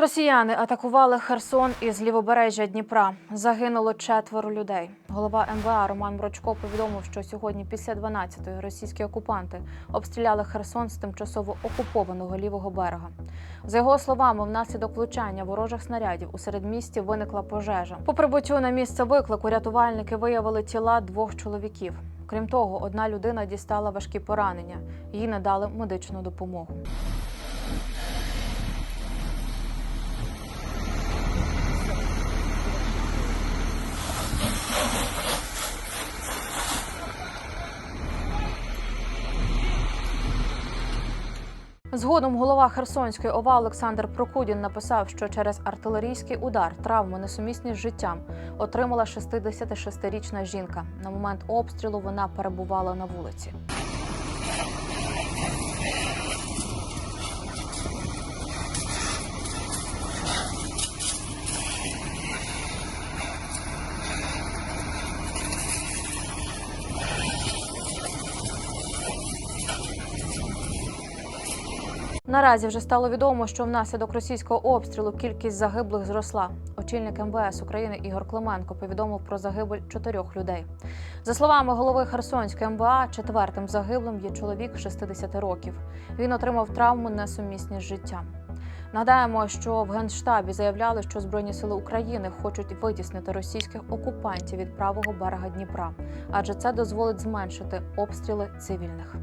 Росіяни атакували Херсон із лівобережжя Дніпра. Загинуло четверо людей. Голова МВА Роман Брочко повідомив, що сьогодні після 12-ї російські окупанти обстріляли Херсон з тимчасово окупованого лівого берега. За його словами, внаслідок влучання ворожих снарядів у середмісті виникла пожежа. По прибуттю на місце виклику рятувальники виявили тіла двох чоловіків. Крім того, одна людина дістала важкі поранення. Їй надали медичну допомогу. Згодом голова Херсонської ОВА Олександр Прокудін написав, що через артилерійський удар травму несумісні з життям отримала 66-річна жінка. На момент обстрілу вона перебувала на вулиці. Наразі вже стало відомо, що внаслідок російського обстрілу кількість загиблих зросла. Очільник МВС України Ігор Клименко повідомив про загибель чотирьох людей. За словами голови Херсонської МВА, четвертим загиблим є чоловік 60 років. Він отримав травму несумісні з життям. Нагадаємо, що в генштабі заявляли, що збройні сили України хочуть витіснити російських окупантів від правого берега Дніпра, адже це дозволить зменшити обстріли цивільних.